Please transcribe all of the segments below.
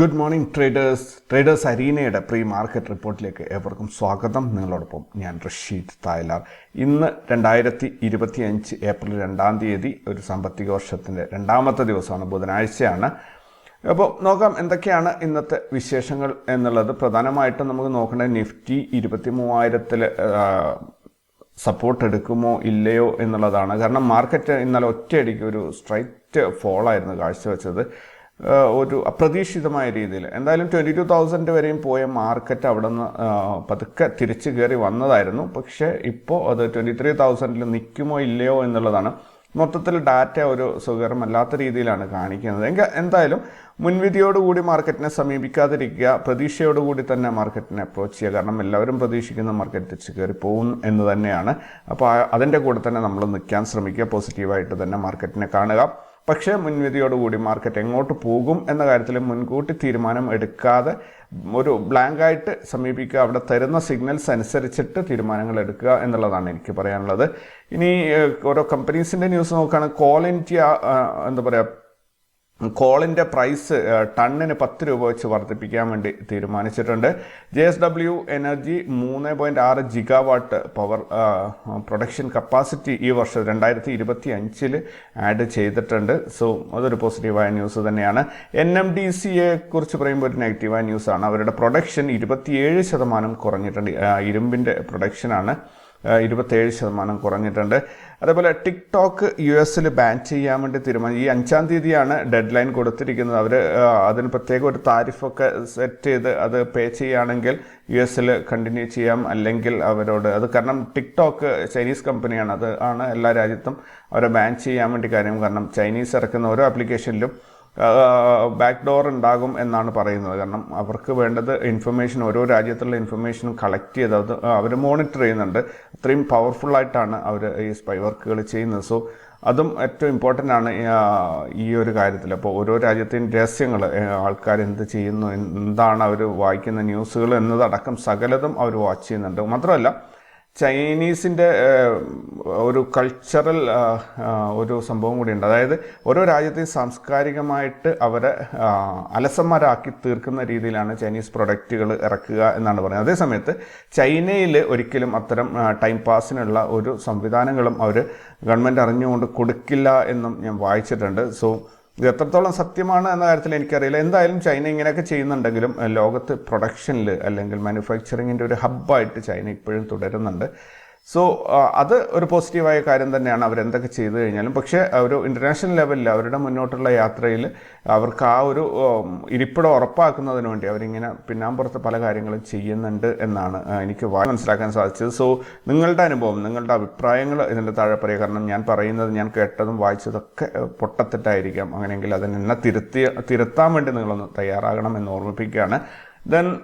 Good morning traders traders അരീനയുടെ pre market റിപ്പോർട്ടിലേക്ക് ഏവർക്കും സ്വാഗതം. നിങ്ങളോടൊപ്പം ഞാൻ റഷീദ് തായ്ലാർ. ഇന്ന് രണ്ടായിരത്തി ഇരുപത്തി അഞ്ച് ഏപ്രിൽ രണ്ടാം തീയതി ഒരു സാമ്പത്തിക വർഷത്തിന്റെ രണ്ടാമത്തെ ദിവസമാണ് ബുധനാഴ്ചയാണ്. അപ്പോൾ നോക്കാം എന്തൊക്കെയാണ് ഇന്നത്തെ വിശേഷങ്ങൾ എന്നുള്ളത്. പ്രധാനമായിട്ടും നമുക്ക് നോക്കേണ്ടത് നിഫ്റ്റി ഇരുപത്തി മൂവായിരത്തിൽ സപ്പോർട്ട് എടുക്കുമോ ഇല്ലയോ എന്നുള്ളതാണ്. കാരണം മാർക്കറ്റ് ഇന്നലെ ഒറ്റയടിക്ക് ഒരു സ്ട്രൈറ്റ് ഫോളായിരുന്നു കാഴ്ചവെച്ചത്. ഒരു അപ്രതീക്ഷിതമായ രീതിയിൽ. എന്തായാലും ട്വന്റി ടു തൗസൻഡ് വരെയും പോയ മാർക്കറ്റ് അവിടെ നിന്ന് പതുക്കെ തിരിച്ചു കയറി വന്നതായിരുന്നു. പക്ഷേ ഇപ്പോൾ അത് ട്വന്റി ത്രീ തൗസൻഡിൽ നിൽക്കുമോ ഇല്ലയോ എന്നുള്ളതാണ് മൊത്തത്തിൽ ഡാറ്റ ഒരു സുഖകരമല്ലാത്ത രീതിയിലാണ് കാണിക്കുന്നത്. എങ്കിൽ എന്തായാലും മുൻവിധിയോടുകൂടി മാർക്കറ്റിനെ സമീപിക്കാതിരിക്കുക പ്രതീക്ഷയോടുകൂടി തന്നെ മാർക്കറ്റിനെ അപ്രോച്ച് ചെയ്യുക. കാരണം എല്ലാവരും പ്രതീക്ഷിക്കുന്ന മാർക്കറ്റ് തിരിച്ചു കയറി പോകും എന്ന് തന്നെയാണ്. അപ്പോൾ അതിന്റെ കൂടെ തന്നെ നമ്മൾ നിൽക്കാൻ ശ്രമിക്കുക. പോസിറ്റീവായിട്ട് തന്നെ മാർക്കറ്റിനെ കാണുക. പക്ഷേ മുൻവിധിയോടുകൂടി മാർക്കറ്റ് എങ്ങോട്ട് പോകും എന്ന കാര്യത്തിൽ മുൻകൂട്ടി തീരുമാനം എടുക്കാതെ ഒരു ബ്ലാങ്കായിട്ട് സമീപിക്കുക അവിടെ തരുന്ന സിഗ്നൽസ് അനുസരിച്ചിട്ട് തീരുമാനങ്ങൾ എടുക്കുക എന്നുള്ളതാണ് എനിക്ക് പറയാനുള്ളത്. ഇനി ഓരോ കമ്പനീസിന്റെ ന്യൂസ് നോക്കുകയാണെങ്കിൽ കോൾ ഇന്ത്യ എന്താ പറയുക കോളിന്റെ പ്രൈസ് ടണ്ണിന് പത്ത് രൂപ വെച്ച് വർദ്ധിപ്പിക്കാൻ വേണ്ടി തീരുമാനിച്ചിട്ടുണ്ട്. ജെ എസ് ഡബ്ല്യു എനർജി മൂന്ന് പോയിന്റ് ആറ് ജിഗാവാട്ട് പവർ പ്രൊഡക്ഷൻ കപ്പാസിറ്റി ഈ വർഷം രണ്ടായിരത്തി ഇരുപത്തി അഞ്ചിൽ ആഡ് ചെയ്തിട്ടുണ്ട്. സോ അതൊരു പോസിറ്റീവായ ന്യൂസ് തന്നെയാണ്. എൻ എം ഡി സിയെ കുറിച്ച് പറയുമ്പോൾ ഒരു നെഗറ്റീവായ ന്യൂസാണ് അവരുടെ പ്രൊഡക്ഷൻ ഇരുപത്തിയേഴ് ശതമാനം കുറഞ്ഞിട്ടുണ്ട്. ഇരുമ്പിന്റെ പ്രൊഡക്ഷനാണ് ഇരുപത്തേഴ് ശതമാനം കുറഞ്ഞിട്ടുണ്ട്. അതേപോലെ ടിക്ടോക്ക് യു എസിൽ ബാൻ ചെയ്യാൻ വേണ്ടി തീരുമാനം. ഈ അഞ്ചാം തീയതിയാണ് ഡെഡ് ലൈൻ കൊടുത്തിരിക്കുന്നത് അവർ അതിന് പ്രത്യേക ഒരു താരിഫൊക്കെ സെറ്റ് ചെയ്ത് അത് പേ ചെയ്യുകയാണെങ്കിൽ യു എസിൽ കണ്ടിന്യൂ ചെയ്യാം. അല്ലെങ്കിൽ അവരോട് അത് കാരണം ടിക്ടോക്ക് ചൈനീസ് കമ്പനിയാണ്. അത് ആണ് എല്ലാ രാജ്യത്തും അവരെ ബാൻ ചെയ്യാൻ വേണ്ടി കാര്യം. കാരണം ചൈനീസ് ഇറക്കുന്ന ഓരോ ആപ്ലിക്കേഷനിലും ബാക്ക് ഡോർ ഉണ്ടാകും എന്നാണ് പറയുന്നത്. കാരണം അവർക്ക് വേണ്ടത് ഇൻഫർമേഷൻ ഓരോ രാജ്യത്തുള്ള ഇൻഫർമേഷൻ കളക്ട് ചെയ്ത് അത് അവർ മോണിറ്റർ ചെയ്യുന്നുണ്ട്. അത്രയും പവർഫുൾ ആയിട്ടാണ് അവർ ഈ സ്പൈ വർക്കുകൾ ചെയ്യുന്നത്. സോ അതും ഏറ്റവും ഇമ്പോർട്ടന്റ് ആണ് ഈ, ഒരു കാര്യത്തിൽ അപ്പോൾ ഓരോ രാജ്യത്തെയും രഹസ്യങ്ങൾ ആൾക്കാർ എന്ത് ചെയ്യുന്നു എന്താണ് അവർ വായിക്കുന്ന ന്യൂസുകൾ എന്നതടക്കം സകലതും അവർ വാച്ച് ചെയ്യുന്നുണ്ട്. മാത്രമല്ല ചൈനീസിന്റെ ഒരു കൾച്ചറൽ ഒരു സംഭവം കൂടിയുണ്ട്. അതായത് ഓരോ രാജ്യത്തെയും സാംസ്കാരികമായിട്ട് അവരെ അലസന്മാരാക്കി തീർക്കുന്ന രീതിയിലാണ് ചൈനീസ് പ്രൊഡക്റ്റുകൾ ഇറക്കുക എന്നാണ് പറയുന്നത്. അതേസമയത്ത് ചൈനയിൽ ഒരിക്കലും അത്തരം ടൈം പാസിനുള്ള ഒരു സംവിധാനങ്ങളും അവർ ഗവൺമെന്റ് അറിഞ്ഞുകൊണ്ട് കൊടുക്കില്ല എന്നും ഞാൻ വായിച്ചിട്ടുണ്ട്. സോ ഇത് എത്രത്തോളം സത്യമാണ് എന്ന കാര്യത്തിൽ എനിക്കറിയില്ല. എന്തായാലും ചൈന ഇങ്ങനെയൊക്കെ ചെയ്യുന്നുണ്ടെങ്കിലും ലോകത്ത് പ്രൊഡക്ഷനിൽ അല്ലെങ്കിൽ മാനുഫാക്ചറിങ്ങിന്റെ ഒരു ഹബ്ബായിട്ട് ചൈന ഇപ്പോഴും തുടരുന്നുണ്ട്. സോ അത് ഒരു പോസിറ്റീവായ കാര്യം തന്നെയാണ് അവരെന്തൊക്കെ ചെയ്തു കഴിഞ്ഞാലും. പക്ഷേ ഒരു ഇന്റർനാഷണൽ ലെവലിൽ അവരുടെ മുന്നോട്ടുള്ള യാത്രയിൽ അവർക്ക് ആ ഒരു ഇരിപ്പിടം ഉറപ്പാക്കുന്നതിന് വേണ്ടി അവരിങ്ങനെ പിന്നാമ്പുറത്ത് പല കാര്യങ്ങളും ചെയ്യുന്നുണ്ട് എന്നാണ് എനിക്ക് മനസ്സിലാക്കാൻ സാധിച്ചത്. സോ നിങ്ങളുടെ അനുഭവം നിങ്ങളുടെ അഭിപ്രായങ്ങൾ ഇതിന്റെ താഴെ പറയുക. കാരണം ഞാൻ പറയുന്നത് ഞാൻ കേട്ടതും വായിച്ചതൊക്കെ പൊട്ടത്തിട്ടായിരിക്കാം. അങ്ങനെയെങ്കിൽ അതിനെ എന്നെ തിരുത്തി തിരുത്താൻ വേണ്ടി നിങ്ങളൊന്ന് തയ്യാറാകണം എന്ന് ഓർമ്മിപ്പിക്കുകയാണ്. Then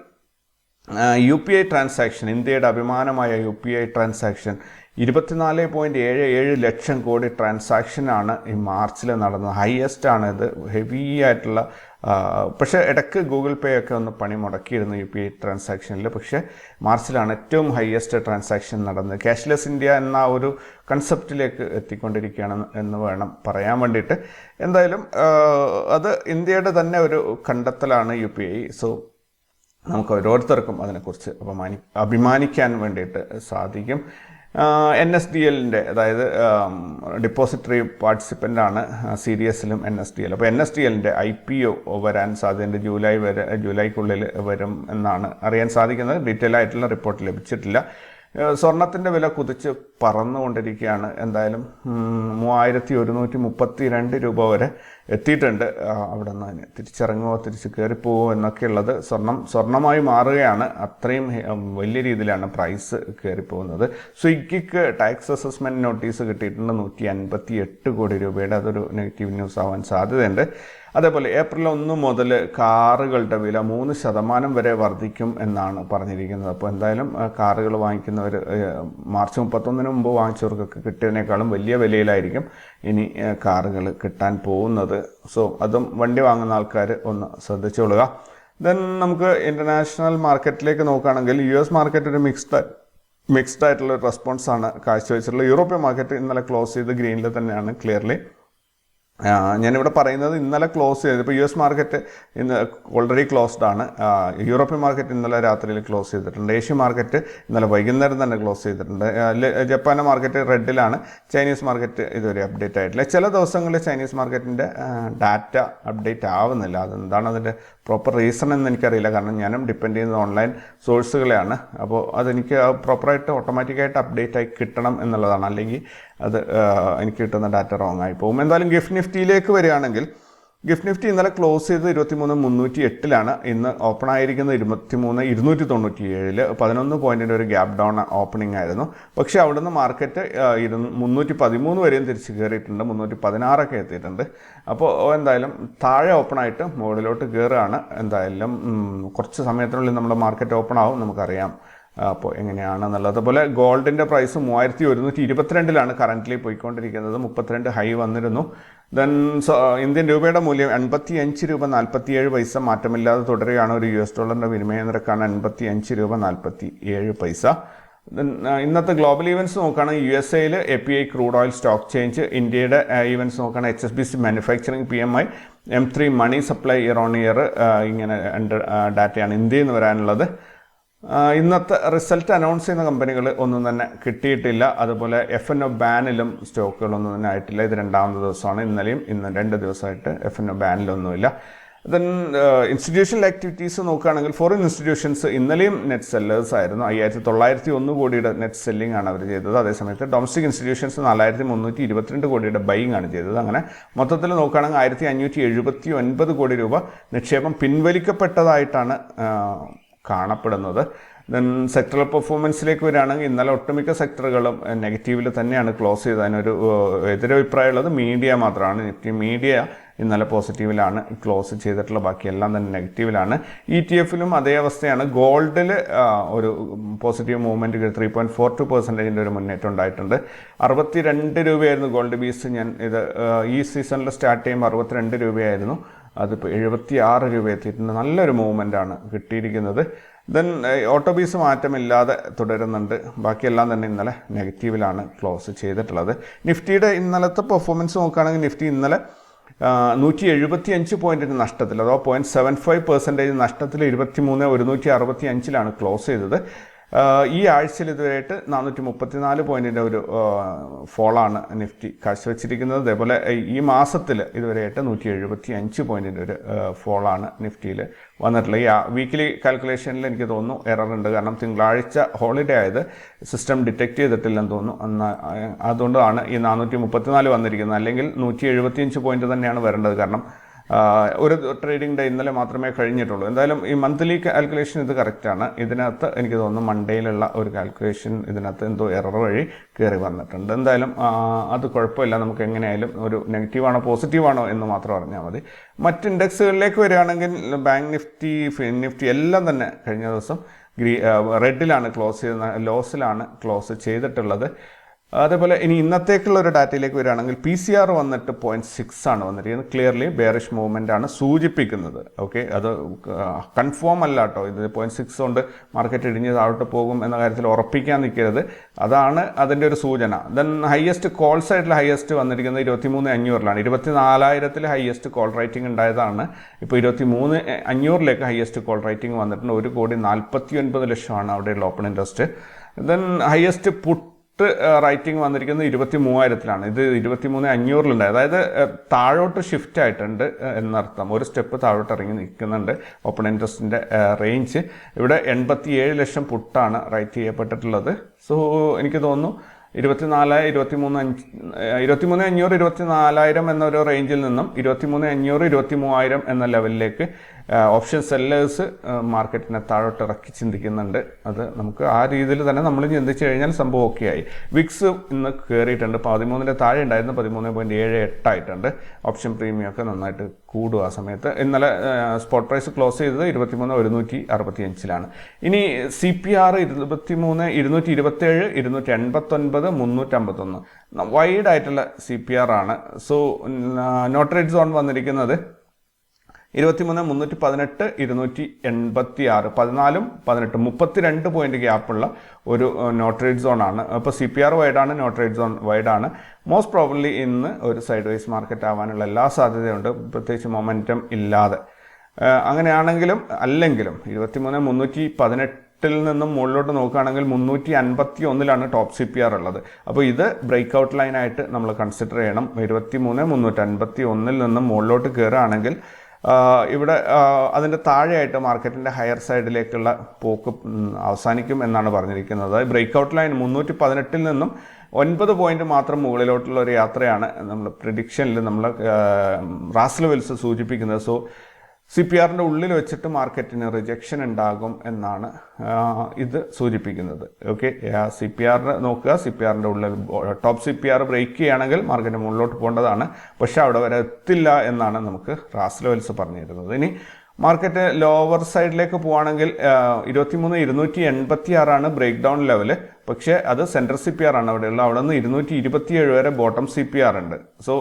U P I transaction ഇന്ത്യയുടെ അഭിമാനമായ യു പി ഐ ട്രാൻസാക്ഷൻ ഇരുപത്തിനാല് പോയിന്റ് ഏഴ് ഏഴ് ലക്ഷം കോടി ട്രാൻസാക്ഷനാണ് ഈ മാർച്ചിൽ നടന്നത്. ഹയസ്റ്റ് ആണ് ഇത്. ഹെവി ആയിട്ടുള്ള പക്ഷേ ഇടയ്ക്ക് ഗൂഗിൾ പേ ഒക്കെ ഒന്ന് പണി മുടക്കിയിരുന്നു യു പി ഐ ട്രാൻസാക്ഷനിൽ പക്ഷേ മാർച്ചിലാണ് ഏറ്റവും ഹയസ്റ്റ് ട്രാൻസാക്ഷൻ നടന്നത്. ക്യാഷ്ലെസ് ഇന്ത്യ എന്ന ഒരു കൺസെപ്റ്റിലേക്ക് എത്തിക്കൊണ്ടിരിക്കുകയാണ് എന്ന് വേണം പറയാൻ വേണ്ടിയിട്ട്. എന്തായാലും അത് ഇന്ത്യയുടെ തന്നെ ഒരു കണ്ടെത്തലാണ് യു പി ഐ. സോ നമുക്ക് ഓരോരുത്തർക്കും അതിനെക്കുറിച്ച് അപമാനി അഭിമാനിക്കാൻ വേണ്ടിയിട്ട് സാധിക്കും. എൻ എസ് ഡി എല്ലിന്റെ അതായത് ഡിപ്പോസിറ്ററി പാർട്ടിസിപ്പന്റാണ് സി ഡി എസിലും എൻ എസ് ഡി എൽ. അപ്പോൾ എൻ എസ് ഡി എല്ലിന്റെ ഐ പി ഒ വരാൻ സാധ്യതയുണ്ട്. ജൂലൈ വരെ ജൂലൈക്കുള്ളിൽ വരും എന്നാണ് അറിയാൻ സാധിക്കുന്നത്. ഡീറ്റെയിൽ ആയിട്ടുള്ള റിപ്പോർട്ട് ലഭിച്ചിട്ടില്ല. സ്വർണത്തിന്റെ വില കുതിച്ച് പറന്നുകൊണ്ടിരിക്കുകയാണ്. എന്തായാലും മൂവായിരത്തി ഒരുന്നൂറ്റി മുപ്പത്തി രണ്ട് രൂപ വരെ എത്തിയിട്ടുണ്ട്. അവിടെ നിന്ന് തിരിച്ചിറങ്ങുമോ തിരിച്ച് കയറിപ്പോവോ എന്നൊക്കെയുള്ളത് സ്വർണം സ്വർണമായി മാറുകയാണ്. അത്രയും വലിയ രീതിയിലാണ് പ്രൈസ് കയറിപ്പോകുന്നത്. സ്വിഗ്ഗിക്ക് ടാക്സ് അസസ്മെന്റ് നോട്ടീസ് കിട്ടിയിട്ടുണ്ട്. നൂറ്റി അൻപത്തി എട്ട് കോടി രൂപയുടെ അതൊരു നെഗറ്റീവ് ന്യൂസ് ആവാൻ സാധ്യതയുണ്ട്. അതേപോലെ ഏപ്രിൽ ഒന്ന് മുതൽ കാറുകളുടെ വില മൂന്ന് ശതമാനം വരെ വർദ്ധിക്കും എന്നാണ് പറഞ്ഞിരിക്കുന്നത്. അപ്പോൾ എന്തായാലും കാറുകൾ വാങ്ങിക്കുന്നവർ മാർച്ച് മുപ്പത്തൊന്നിന് മുമ്പ് വാങ്ങിച്ചവർക്കൊക്കെ കിട്ടിയതിനേക്കാളും വലിയ വിലയിലായിരിക്കും ഇനി കാറുകൾ കിട്ടാൻ പോകുന്നത്. സോ അതും വണ്ടി വാങ്ങുന്ന ആൾക്കാർ ഒന്ന് ശ്രദ്ധിച്ചുകൊള്ളുക ദെൻ നമുക്ക് ഇന്റർനാഷണൽ മാർക്കറ്റിലേക്ക് നോക്കുകയാണെങ്കിൽ യു എസ് മാർക്കറ്റ് ഒരു മിക്സ്ഡ് മിക്സ്ഡ് ആയിട്ടുള്ള റെസ്പോൺസ് ആണ് കാഴ്ചവെച്ചിട്ടുള്ളത്. യൂറോപ്യൻ മാർക്കറ്റ് ഇന്നലെ ക്ലോസ് ചെയ്ത് ഗ്രീനിൽ തന്നെയാണ് ക്ലിയർലി ഞാനിവിടെ പറയുന്നത് ഇന്നലെ ക്ലോസ് ചെയ്ത് ഇപ്പോൾ യു എസ് മാർക്കറ്റ് ഇന്ന് ഓൾറെഡി ക്ലോസ്ഡ് ആണ്. യൂറോപ്യൻ മാർക്കറ്റ് ഇന്നലെ രാത്രിയിൽ ക്ലോസ് ചെയ്തിട്ടുണ്ട്. ഏഷ്യൻ മാർക്കറ്റ് ഇന്നലെ വൈകുന്നേരം തന്നെ ക്ലോസ് ചെയ്തിട്ടുണ്ട്. ജപ്പാന്റെ മാർക്കറ്റ് റെഡിലാണ് ചൈനീസ് മാർക്കറ്റ് ഇതുവരെ അപ്ഡേറ്റ് ആയിട്ടില്ല. ചില ദിവസങ്ങളിൽ ചൈനീസ് മാർക്കറ്റിന്റെ ഡാറ്റ അപ്ഡേറ്റ് ആവുന്നില്ല. അതെന്താണ് അതിന്റെ പ്രോപ്പർ റീസൺ എന്ന് എനിക്കറിയില്ല. കാരണം ഞാനും ഡിപ്പെൻഡ് ചെയ്യുന്നത് ഓൺലൈൻ സോഴ്സുകളെയാണ് അപ്പോൾ അതെനിക്ക് പ്രോപ്പറായിട്ട് ഓട്ടോമാറ്റിക്കായിട്ട് അപ്ഡേറ്റ് ആയി കിട്ടണം എന്നുള്ളതാണ്. അല്ലെങ്കിൽ അത് എനിക്ക് കിട്ടുന്ന ഡാറ്റ റോങ് ആയി പോകും. എന്തായാലും ഗിഫ്റ്റ് നിഫ്റ്റിയിലേക്ക് വരികയാണെങ്കിൽ ഗിഫ്റ്റ് നിഫ്റ്റി ഇന്നലെ ക്ലോസ് ചെയ്ത് ഇരുപത്തിമൂന്ന് മുന്നൂറ്റി എട്ടിലാണ് ഇന്ന് ഓപ്പൺ ആയിരിക്കുന്നത് ഇരുപത്തിമൂന്ന് ഇരുന്നൂറ്റി തൊണ്ണൂറ്റി ഏഴിൽ പതിനൊന്ന് പോയിന്റിന്റെ ഒരു ഗ്യാപ് ഡൗൺ ഓപ്പണിംഗ് ആയിരുന്നു. പക്ഷേ അവിടുന്ന് മാർക്കറ്റ് ഇരു മുന്നൂറ്റി പതിമൂന്ന് വരെയും തിരിച്ച് കയറിയിട്ടുണ്ട്. മുന്നൂറ്റി പതിനാറൊക്കെ എത്തിയിട്ടുണ്ട്. അപ്പോൾ എന്തായാലും താഴെ ഓപ്പൺ ആയിട്ട് മുകളിലോട്ട് കയറുകയാണ്. എന്തായാലും കുറച്ച് സമയത്തിനുള്ളിൽ നമ്മുടെ മാർക്കറ്റ് ഓപ്പൺ ആവും. നമുക്കറിയാം അപ്പോൾ എങ്ങനെയാണെന്നുള്ളത് അതുപോലെ ഗോൾഡിന്റെ പ്രൈസ് മൂവായിരത്തി ഒരുന്നൂറ്റി ഇരുപത്തിരണ്ടിലാണ് കറന്റ്ലി പോയിക്കൊണ്ടിരിക്കുന്നത്. മുപ്പത്തിരണ്ട് ഹൈ വന്നിരുന്നു. ദെൻ ഇന്ത്യൻ രൂപയുടെ മൂല്യം എൺപത്തി അഞ്ച് രൂപ നാൽപ്പത്തി ഏഴ് പൈസ. മാറ്റമില്ലാതെ തുടരുകയാണ് ഒരു യു എസ് ഡോളറിന്റെ വിനിമയ നിരക്കാണ് എൺപത്തി അഞ്ച് രൂപ നാൽപ്പത്തി ഏഴ് പൈസ ഇന്നത്തെ ഗ്ലോബൽ ഈവൻസ് നോക്കുകയാണെങ്കിൽ യു എസ് എയിൽ A P I crude oil stock change ഇന്ത്യയുടെ ഈവൻസ് നോക്കുകയാണെങ്കിൽ H S B C manufacturing P M I M three money supply year on year ഇങ്ങനെ ഡാറ്റയാണ് ഇന്ത്യയിൽ നിന്ന് വരാനുള്ളത്. ഇന്നത്തെ റിസൾട്ട് അനൗൺസ് ചെയ്യുന്ന കമ്പനികൾ ഒന്നും തന്നെ കിട്ടിയിട്ടില്ല. അതുപോലെ എഫ് എൻ ഒ ബാനിലും സ്റ്റോക്കുകളൊന്നും തന്നെ ആയിട്ടില്ല. ഇത് രണ്ടാമത്തെ ദിവസമാണ്. ഇന്നലെയും ഇന്ന് രണ്ട് ദിവസമായിട്ട് എഫ് എൻ ഒ ബാനിലൊന്നുമില്ല ദെൻ ഇൻസ്റ്റിറ്റ്യൂഷണൽ ആക്ടിവിറ്റീസ് നോക്കുകയാണെങ്കിൽ ഫോറിൻ ഇൻസ്റ്റിറ്റ്യൂഷൻസ് ഇന്നലെയും നെറ്റ് സെല്ലേഴ്സ് ആയിരുന്നു. അയ്യായിരത്തി തൊള്ളായിരത്തി ഒന്ന് കോടിയുടെ നെറ്റ് സെല്ലിംഗ് ആണ് അവർ ചെയ്തത്. അതേസമയത്ത് ഡൊമസ്റ്റിക് ഇൻസ്റ്റിറ്റ്യൂഷൻസ് നാലായിരത്തി മുന്നൂറ്റി ഇരുപത്തിരണ്ട് കോടിയുടെ ബൈങ് ആണ് ചെയ്തത്. അങ്ങനെ മൊത്തത്തിൽ നോക്കുകയാണെങ്കിൽ ആയിരത്തി അഞ്ഞൂറ്റി എഴുപത്തി ഒൻപത് കോടി രൂപ നിക്ഷേപം പിൻവലിക്കപ്പെട്ടതായിട്ടാണ് കാണപ്പെടുന്നത്. ദെൻ സെക്ടറൽ പെർഫോമൻസിലേക്ക് വരികയാണെങ്കിൽ ഇന്നലെ ഒട്ടുമിക്ക സെക്ടറുകളും നെഗറ്റീവിൽ തന്നെയാണ് ക്ലോസ് ചെയ്ത് അതിനൊരു എതിരഭിപ്രായമുള്ളത് മീഡിയ മാത്രമാണ്. നിഫ്റ്റി മീഡിയ ഇന്നലെ പോസിറ്റീവിലാണ് ക്ലോസ് ചെയ്തിട്ടുള്ള ബാക്കിയെല്ലാം തന്നെ നെഗറ്റീവിലാണ് ഇ ടി എഫിലും അതേ അവസ്ഥയാണ്. ഗോൾഡിൽ ഒരു positive movement three point four two പെർസെന്റേജിന്റെ ഒരു മുന്നേറ്റം ഉണ്ടായിട്ടുണ്ട്. അറുപത്തി രണ്ട് രൂപയായിരുന്നു ഗോൾഡ് ബീസ് ഞാൻ ഇത് ഈ സീസണിൽ സ്റ്റാർട്ട് ചെയ്യുമ്പോൾ അറുപത്തിരണ്ട് രൂപയായിരുന്നു. അതിപ്പോൾ എഴുപത്തി ആറ് രൂപ എത്തിയിട്ടുണ്ട്. നല്ലൊരു മൂവ്മെന്റാണ് കിട്ടിയിരിക്കുന്നത്. ദെൻ ഓട്ടോബീസ് മാറ്റമില്ലാതെ തുടരുന്നുണ്ട്. ബാക്കിയെല്ലാം തന്നെ ഇന്നലെ നെഗറ്റീവിലാണ് ക്ലോസ് ചെയ്തിട്ടുള്ളത്. നിഫ്റ്റിയുടെ ഇന്നലത്തെ പെർഫോമൻസ് നോക്കുകയാണെങ്കിൽ നിഫ്റ്റി ഇന്നലെ നൂറ്റി എഴുപത്തി അഞ്ച് പോയിന്റിന് നഷ്ടത്തിൽ അഥവാ പോയിന്റ് സെവൻ ഫൈവ് പെർസെന്റേജ് നഷ്ടത്തിൽ ഇരുപത്തി മൂന്ന് ഒരുന്നൂറ്റി അറുപത്തി അഞ്ചിലാണ് ക്ലോസ് ചെയ്തത്. ഈ ആഴ്ചയിൽ ഇതുവരെയായിട്ട് നാനൂറ്റി മുപ്പത്തിനാല് പോയിന്റിന്റെ ഒരു ഫോളാണ് നിഫ്റ്റി കാഴ്ചവെച്ചിരിക്കുന്നത്. അതേപോലെ ഈ മാസത്തിൽ ഇതുവരെയായിട്ട് നൂറ്റി എഴുപത്തി അഞ്ച് പോയിന്റിന്റെ ഒരു ഫോളാണ് നിഫ്റ്റിയിൽ വന്നിട്ടുള്ളത്. ഈ വീക്കിലി കാൽക്കുലേഷനിൽ എനിക്ക് തോന്നുന്നു എറർ ഉണ്ട്. കാരണം തിങ്കളാഴ്ച ഹോളിഡേ ആയത് സിസ്റ്റം ഡിറ്റക്ട് ചെയ്തിട്ടില്ലെന്ന് തോന്നുന്നു. അതുകൊണ്ടാണ് ഈ നാനൂറ്റി മുപ്പത്തിനാല് വന്നിരിക്കുന്നത്. അല്ലെങ്കിൽ നൂറ്റി പോയിന്റ് തന്നെയാണ് വരേണ്ടത്. കാരണം ഒരു ട്രേഡിംഗ് ഡേ ഇന്നലെ മാത്രമേ കഴിഞ്ഞിട്ടുള്ളൂ. എന്തായാലും ഈ മന്ത്ലി കാൽക്കുലേഷൻ ഇത് കറക്റ്റാണ് ഇതിനകത്ത് എനിക്ക് തോന്നുന്നു മൺഡേയിലുള്ള ഒരു കാൽക്കുലേഷൻ ഇതിനകത്ത് എന്തോ എറർ വഴി കയറി വന്നിട്ടുണ്ട്. എന്തായാലും അത് കുഴപ്പമില്ല. നമുക്ക് എങ്ങനെയായാലും ഒരു നെഗറ്റീവാണോ പോസിറ്റീവാണോ എന്ന് മാത്രം അറിഞ്ഞാൽ മതി. മറ്റ് ഇൻഡെക്സുകളിലേക്ക് വരികയാണെങ്കിൽ ബാങ്ക് നിഫ്റ്റി ഫിൻ നിഫ്റ്റി എല്ലാം തന്നെ കഴിഞ്ഞ ദിവസം ഗ്രീ റെഡിലാണ് ക്ലോസ് ചെയ്യുന്ന ലോസിലാണ് ക്ലോസ് ചെയ്തിട്ടുള്ളത്. അതേപോലെ ഇനി ഇന്നത്തേക്കുള്ള ഒരു ഡാറ്റയിലേക്ക് വരികയാണെങ്കിൽ പി സി ആർ വന്നിട്ട് പോയിന്റ് സിക്സ് ആണ് വന്നിരിക്കുന്നത്. ക്ലിയർലി ബെയറിഷ് മൂവ്മെന്റ് ആണ് സൂചിപ്പിക്കുന്നത്. ഓക്കെ അത് കൺഫേം അല്ല കേട്ടോ ഇത് പോയിന്റ് സിക്സ് കൊണ്ട് മാർക്കറ്റ് ഇടിഞ്ഞ് താഴോട്ട് പോകും എന്ന കാര്യത്തിൽ ഉറപ്പിക്കാൻ നിൽക്കരുത്. അതാണ് അതിന്റെ ഒരു സൂചന. ദെൻ ഹയസ്റ്റ് കോൾ സൈഡിൽ ഹയസ്റ്റ് വന്നിരിക്കുന്നത് ഇരുപത്തിമൂന്ന് അഞ്ഞൂറിലാണ്. ഇരുപത്തിനാലായിരത്തിൽ ഹയസ്റ്റ് കോൾ റൈറ്റിംഗ് ഉണ്ടായതാണ്. ഇപ്പോൾ ഇരുപത്തി മൂന്ന് അഞ്ഞൂറിലേക്ക് ഹയസ്റ്റ് കോൾ റൈറ്റിംഗ് വന്നിട്ടുണ്ട്. ഒരു കോടി നാൽപ്പത്തി ഒൻപത് ലക്ഷമാണ് അവിടെയുള്ള open interest then highest put writing വന്നിരിക്കുന്നത് ഇരുപത്തി മൂവായിരത്തിലാണ് ഇത് ഇരുപത്തി മൂന്ന് അഞ്ഞൂറിലുണ്ട്. അതായത് താഴോട്ട് ഷിഫ്റ്റ് ആയിട്ടുണ്ട് എന്നർത്ഥം. ഒരു സ്റ്റെപ്പ് താഴോട്ട് ഇറങ്ങി നിൽക്കുന്നുണ്ട് ഓപ്പൺ ഇൻട്രസ്റ്റിന്റെ റേഞ്ച് ഇവിടെ എൺപത്തി ഏഴ് ലക്ഷം പുട്ടാണ് റൈറ്റ് ചെയ്യപ്പെട്ടിട്ടുള്ളത്. സോ എനിക്ക് തോന്നുന്നു ഇരുപത്തിനാല് ഇരുപത്തിമൂന്ന് അഞ്ച് ഇരുപത്തിമൂന്ന് അഞ്ഞൂറ് ഇരുപത്തിനാലായിരം എന്നൊരു റേഞ്ചിൽ നിന്നും ഇരുപത്തിമൂന്ന് അഞ്ഞൂറ് ഇരുപത്തി മൂവായിരം എന്ന ലെവലിലേക്ക് ഓപ്ഷൻ സെല്ലേഴ്സ് മാർക്കറ്റിനെ താഴോട്ട് ഇറക്കി ചിന്തിക്കുന്നുണ്ട്. അത് നമുക്ക് ആ രീതിയിൽ തന്നെ നമ്മൾ ചിന്തിച്ചു കഴിഞ്ഞാൽ സംഭവം ഓക്കെ ആയി. വിക്സ് ഇന്ന് കയറിയിട്ടുണ്ട് പതിമൂന്നിന്റെ താഴെ ഉണ്ടായിരുന്നു. പതിമൂന്ന് പോയിന്റ് ഏഴ് എട്ടായിട്ടുണ്ട് ഓപ്ഷൻ പ്രീമിയം ഒക്കെ നന്നായിട്ട് കൂടും ആ സമയത്ത്. ഇന്നലെ സ്പോട്ട് പ്രൈസ് ക്ലോസ് ചെയ്തത് ഇരുപത്തിമൂന്ന് ഒരുന്നൂറ്റി അറുപത്തി അഞ്ചിലാണ് ഇനി സി പി ആർ ഇരുപത്തിമൂന്ന് ഇരുന്നൂറ്റി ഇരുപത്തേഴ് ഇരുന്നൂറ്റി എൺപത്തൊൻപത് മുന്നൂറ്റമ്പത്തൊന്ന്. വൈഡ് ആയിട്ടുള്ള സി പി ആർ ആണ് സോ നോട്ട് റേറ്റ് സോൺ വന്നിരിക്കുന്നത്. ഇരുപത്തിമൂന്ന് മുന്നൂറ്റി പതിനെട്ട് ഇരുന്നൂറ്റി എൺപത്തി ആറ് പതിനാലും പതിനെട്ട്. മുപ്പത്തിരണ്ട് പോയിന്റ് ഗ്യാപ്പുള്ള ഒരു നോട്ട് സോൺ ആണ്. അപ്പോൾ സി പി ആർ വൈഡാണ് നോട്രേഡ് സോൺ വൈഡാണ് മോസ്റ്റ് പ്രോബ്ലി ഇന്ന് ഒരു സൈഡ് വൈസ് മാർക്കറ്റ് ആവാനുള്ള എല്ലാ സാധ്യതയുണ്ട്. പ്രത്യേകിച്ച് മൊമെന്റം ഇല്ലാതെ. അങ്ങനെയാണെങ്കിലും അല്ലെങ്കിലും ഇരുപത്തിമൂന്ന് മുന്നൂറ്റി പതിനെട്ടിൽ നിന്നും മുകളിലോട്ട് നോക്കുകയാണെങ്കിൽ മുന്നൂറ്റി അൻപത്തി ഒന്നിലാണ് ടോപ്പ് സി പി ആർ ഉള്ളത്. അപ്പോൾ ഇത് ബ്രേക്ക് ഔട്ട് ലൈനായിട്ട് നമ്മൾ കൺസിഡർ ചെയ്യണം. ഇരുപത്തി മൂന്ന് മുന്നൂറ്റി അൻപത്തി ഒന്നിൽ നിന്നും മുകളിലോട്ട് കയറുകയാണെങ്കിൽ ഇവിടെ അതിന്റെ താഴെയായിട്ട് മാർക്കറ്റിന്റെ ഹയർ സൈഡിലേക്കുള്ള പോക്ക് അവസാനിക്കും എന്നാണ് പറഞ്ഞിരിക്കുന്നത്. ബ്രേക്ക് ഔട്ട് ലൈൻ മുന്നൂറ്റി പതിനെട്ടിൽ നിന്നും ഒൻപത് പോയിന്റ് മാത്രം മുകളിലോട്ടുള്ള ഒരു യാത്രയാണ് നമ്മൾ പ്രിഡിക്ഷനിൽ നമ്മൾ റാസ്ലവെൽസ് സൂചിപ്പിക്കുന്നത്. സോ സി പി ആറിന്റെ ഉള്ളിൽ വെച്ചിട്ട് മാർക്കറ്റിന് റിജക്ഷൻ ഉണ്ടാകും എന്നാണ് ഇത് സൂചിപ്പിക്കുന്നത്. ഓക്കെ സി പി ആറിന് നോക്കുക. സി പി ആറിന്റെ ഉള്ളിൽ top C P R break ചെയ്യുകയാണെങ്കിൽ മാർക്കറ്റ് മുകളിലോട്ട് പോകേണ്ടതാണ്. പക്ഷേ അവിടെ വരെ എത്തില്ല എന്നാണ് നമുക്ക് റാസ് ലെവൽസ് പറഞ്ഞു ഇനി മാർക്കറ്റ് ലോവർ സൈഡിലേക്ക് പോവുകയാണെങ്കിൽ ഇരുപത്തിമൂന്ന് ഇരുന്നൂറ്റി എൺപത്തി ആറാണ് ബ്രേക്ക് ഡൗൺ ലെവൽ പക്ഷേ അത് സെൻട്രൽ സി പി ആർ ആണ് അവിടെയുള്ള അവിടെ നിന്ന് ഇരുന്നൂറ്റി ഇരുപത്തി ഏഴ് വരെ ബോട്ടം സി പി ആർ ഉണ്ട്. So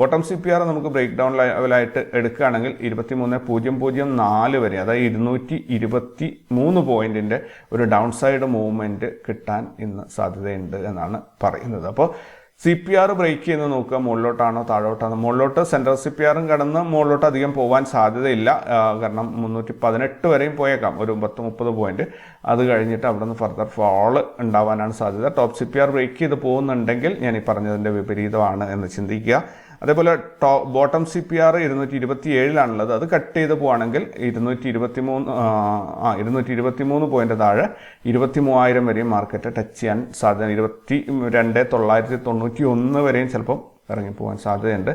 bottom C P R നമുക്ക് ബ്രേക്ക് ഡൗൺ ലെവലായിട്ട് എടുക്കുകയാണെങ്കിൽ ഇരുപത്തി മൂന്ന് പൂജ്യം പൂജ്യം നാല് വരെ അതായത് ഇരുന്നൂറ്റി ഇരുപത്തി മൂന്ന് പോയിന്റിന്റെ ഒരു ഡൗൺ സൈഡ് മൂവ്മെന്റ് കിട്ടാൻ ഇന്ന് സാധ്യതയുണ്ട് എന്നാണ് പറയുന്നത്. അപ്പോൾ സി പി ആർ ബ്രേക്ക് ചെയ്യുന്ന നോക്കുക. മുകളിലോട്ടാണോ താഴോട്ടാണോ? മുകളിലോട്ട് സെൻട്രൽ സി പി ആറും കടന്ന് മുകളിലോട്ട് അധികം പോകാൻ സാധ്യതയില്ല. കാരണം മുന്നൂറ്റി പതിനെട്ട് വരെയും പോയേക്കാം. ഒരു പത്ത് മുപ്പത് പോയിന്റ് അത് കഴിഞ്ഞിട്ട് അവിടെ നിന്ന് ഫർദർ ഫോൾ ഉണ്ടാവാനാണ് സാധ്യത. Top C P R break ചെയ്ത് പോകുന്നുണ്ടെങ്കിൽ ഞാൻ ഈ പറഞ്ഞതിന്റെ വിപരീതമാണ് എന്ന് ചിന്തിക്കുക. അതേപോലെ to bottom C P R ഇരുന്നൂറ്റി ഇരുപത്തി ഏഴിലാണുള്ളത് അത് കട്ട് ചെയ്ത് പോവാണെങ്കിൽ ഇരുന്നൂറ്റി ഇരുപത്തി മൂന്ന് ആ ഇരുന്നൂറ്റി ഇരുപത്തി മൂന്ന് പോയിന്റ് താഴെ ഇരുപത്തി മൂവായിരം വരെയും മാർക്കറ്റ് ടച്ച് ചെയ്യാൻ സാധ്യത ഇരുപത്തി രണ്ട് തൊള്ളായിരത്തി തൊണ്ണൂറ്റി ഒന്ന് വരെയും ചിലപ്പം ഇറങ്ങിപ്പോകാൻ സാധ്യതയുണ്ട്.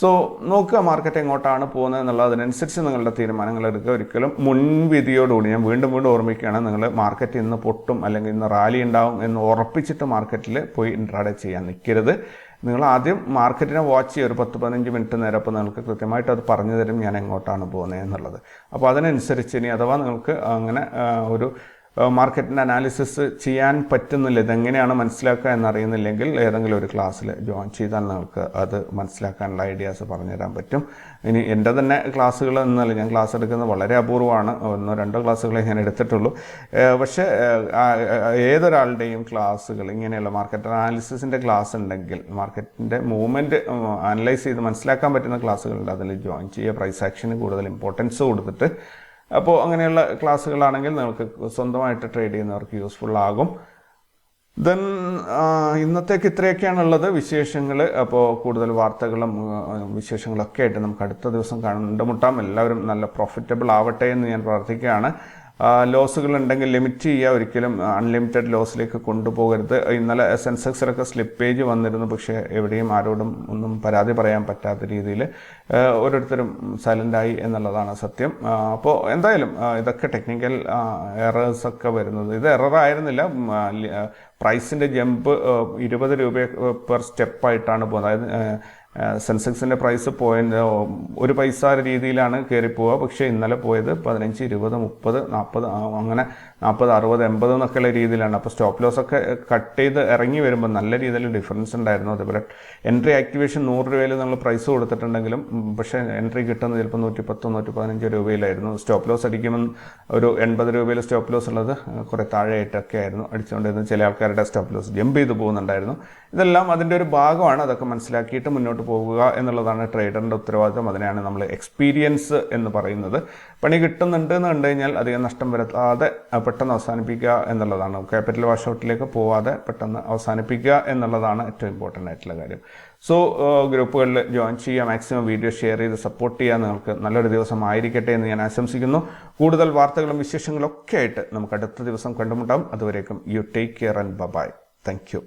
സോ നോക്കുക മാർക്കറ്റ് എങ്ങോട്ടാണ് പോകുന്നത് എന്നുള്ളത് അതിനനുസരിച്ച് നിങ്ങളുടെ തീരുമാനങ്ങൾ എടുക്കുക. ഒരിക്കലും മുൻവിധിയോടുകൂടി ഞാൻ വീണ്ടും വീണ്ടും ഓർമ്മിക്കുകയാണ് നിങ്ങൾ മാർക്കറ്റ് ഇന്ന് പൊട്ടും അല്ലെങ്കിൽ ഇന്ന് റാലി ഉണ്ടാവും എന്ന് ഉറപ്പിച്ചിട്ട് മാർക്കറ്റിൽ പോയി ഇൻട്രാഡേ ചെയ്യാൻ നിൽക്കരുത്. നിങ്ങൾ ആദ്യം മാർക്കറ്റിനെ വാച്ച് ചെയ്യുക ഒരു പത്ത് പതിനഞ്ച് മിനിറ്റ് നേരം അപ്പോൾ നിങ്ങൾക്ക് കൃത്യമായിട്ട് അത് പറഞ്ഞു തരും ഞാൻ എങ്ങോട്ടാണ് പോകുന്നത് എന്നുള്ളത് അപ്പോൾ അതിനനുസരിച്ച് ഇനി അഥവാ നിങ്ങൾക്ക് അങ്ങനെ ഒരു മാർക്കറ്റിന്റെ അനാലിസിസ് ചെയ്യാൻ പറ്റുന്നില്ല. ഇതെങ്ങനെയാണ് മനസ്സിലാക്കുക എന്നറിയുന്നില്ലെങ്കിൽ ഏതെങ്കിലും ഒരു ക്ലാസ്സിൽ ജോയിൻ ചെയ്താൽ നിങ്ങൾക്ക് അത് മനസ്സിലാക്കാനുള്ള ഐഡിയാസ് പറഞ്ഞുതരാൻ പറ്റും. ഇനി എന്റെ തന്നെ ക്ലാസ്സുകൾ എന്നല്ല ഞാൻ ക്ലാസ് എടുക്കുന്നത് വളരെ അപൂർവമാണ്. ഒന്നോ രണ്ടോ ക്ലാസ്സുകളെ ഞാൻ എടുത്തിട്ടുള്ളൂ. പക്ഷേ ഏതൊരാളുടെയും ക്ലാസ്സുകൾ ഇങ്ങനെയുള്ള മാർക്കറ്റ് അനാലിസിസിന്റെ ക്ലാസ് ഉണ്ടെങ്കിൽ മാർക്കറ്റിന്റെ മൂവ്മെന്റ് അനലൈസ് ചെയ്ത് മനസ്സിലാക്കാൻ പറ്റുന്ന ക്ലാസ്സുകളുണ്ട് അതിൽ ജോയിൻ ചെയ്യുക പ്രൈസ് ആക്ഷന് കൂടുതൽ ഇമ്പോർട്ടൻസ് കൊടുത്തിട്ട് അപ്പോൾ അങ്ങനെയുള്ള ക്ലാസ്സുകളാണെങ്കിൽ നിങ്ങൾക്ക് സ്വന്തമായിട്ട് ട്രേഡ് ചെയ്യുന്നവർക്ക് യൂസ്ഫുൾ ആകും. ദെൻ ഇന്നത്തേക്ക് ഇത്രയൊക്കെയാണുള്ളത്. വിശേഷങ്ങൾ അപ്പോൾ കൂടുതൽ വാർത്തകളും വിശേഷങ്ങളൊക്കെ ആയിട്ട് നമുക്ക് അടുത്ത ദിവസം കണ്ടുമുട്ടാം എല്ലാവരും നല്ല പ്രോഫിറ്റബിൾ ആവട്ടെ എന്ന് ഞാൻ പ്രാർത്ഥിക്കുകയാണ്. ലോസുകൾ ഉണ്ടെങ്കിൽ ലിമിറ്റ് ചെയ്യുക. ഒരിക്കലും അൺലിമിറ്റഡ് ലോസിലേക്ക് കൊണ്ടുപോകരുത്. ഇന്നലെ സെൻസെക്സിലൊക്കെ സ്ലിപ്പേജ് വന്നിരുന്നു. പക്ഷേ എവിടെയും ആരോടും ഒന്നും പരാതി പറയാൻ പറ്റാത്ത രീതിയിൽ ഓരോരുത്തരും സൈലന്റായി എന്നുള്ളതാണ് സത്യം. അപ്പോൾ എന്തായാലും ഇതൊക്കെ ടെക്നിക്കൽ എറേഴ്സ് ഒക്കെ വരുന്നത്. ഇത് എറർ ആയിരുന്നില്ല. പ്രൈസിന്റെ ജമ്പ് ഇരുപത് രൂപ പെർ സ്റ്റെപ്പായിട്ടാണ് പോകുന്നത്. അതായത് സെൻസെക്സിന്റെ പ്രൈസ് പോയിന്റ് ഒരു പൈസ രീതിയിലാണ് കയറിപ്പോവുക പോവുക പക്ഷേ ഇന്നലെ പോയത് പതിനഞ്ച് ഇരുപത് മുപ്പത് നാൽപ്പത് അങ്ങനെ നാൽപ്പത് അറുപത് എൺപത് എന്നൊക്കെയുള്ള രീതിയിലാണ്. അപ്പോൾ സ്റ്റോപ്പ് ലോസ് ഒക്കെ കട്ട് ചെയ്ത് ഇറങ്ങി വരുമ്പോൾ നല്ല രീതിയിൽ ഡിഫറൻസ് ഉണ്ടായിരുന്നു. അതേപോലെ എൻട്രി ആക്ടിവേഷൻ നൂറ് രൂപയിൽ നമ്മൾ പ്രൈസ് കൊടുത്തിട്ടുണ്ടെങ്കിലും പക്ഷേ എൻട്രി കിട്ടുന്നത് ചിലപ്പോൾ നൂറ്റി പത്ത് നൂറ്റി പതിനഞ്ച് രൂപയിലായിരുന്നു. സ്റ്റോപ്പ് ലോസ് അടിക്കുമ്പോൾ ഒരു എൺപത് രൂപയിൽ സ്റ്റോപ്പ് ലോസ് ഉള്ളത് കുറേ താഴെയായിട്ടൊക്കെ ആയിരുന്നു അടിച്ചുകൊണ്ടിരുന്നത്. ചില ആൾക്കാരുടെ സ്റ്റോപ്പ് ലോസ് ജമ്പ് ചെയ്ത് പോകുന്നുണ്ടായിരുന്നു. ഇതെല്ലാം അതിന്റെ ഒരു ഭാഗമാണ്. അതൊക്കെ മനസ്സിലാക്കിയിട്ട് മുന്നോട്ട് പോകുക എന്നുള്ളതാണ് ട്രേഡറിന്റെ ഉത്തരവാദിത്വം അതിനെയാണ് നമ്മൾ എക്സ്പീരിയൻസ് എന്ന് പറയുന്നത്. പണി കിട്ടുന്നുണ്ട് എന്ന് കണ്ടു കഴിഞ്ഞാൽ അധികം നഷ്ടം വരുത്താതെ പെട്ടെന്ന് അവസാനിപ്പിക്കുക എന്നുള്ളതാണ്. ക്യാപിറ്റൽ വാഷ് ഔട്ടിലേക്ക് പോവാതെ പെട്ടെന്ന് അവസാനിപ്പിക്കുക എന്നുള്ളതാണ് ഏറ്റവും ഇമ്പോർട്ടന്റ് ആയിട്ടുള്ള കാര്യം. സോ ഗ്രൂപ്പുകളിൽ ജോയിൻ ചെയ്യുക മാക്സിമം വീഡിയോ ഷെയർ ചെയ്ത് സപ്പോർട്ട് ചെയ്യുക നിങ്ങൾക്ക് നല്ലൊരു ദിവസം ആയിരിക്കട്ടെ എന്ന് ഞാൻ ആശംസിക്കുന്നു. കൂടുതൽ വാർത്തകളും വിശേഷങ്ങളും ഒക്കെ ആയിട്ട് നമുക്ക് അടുത്ത ദിവസം കണ്ടുമുട്ടാം. അതുവരേക്കും you take care and bye thank you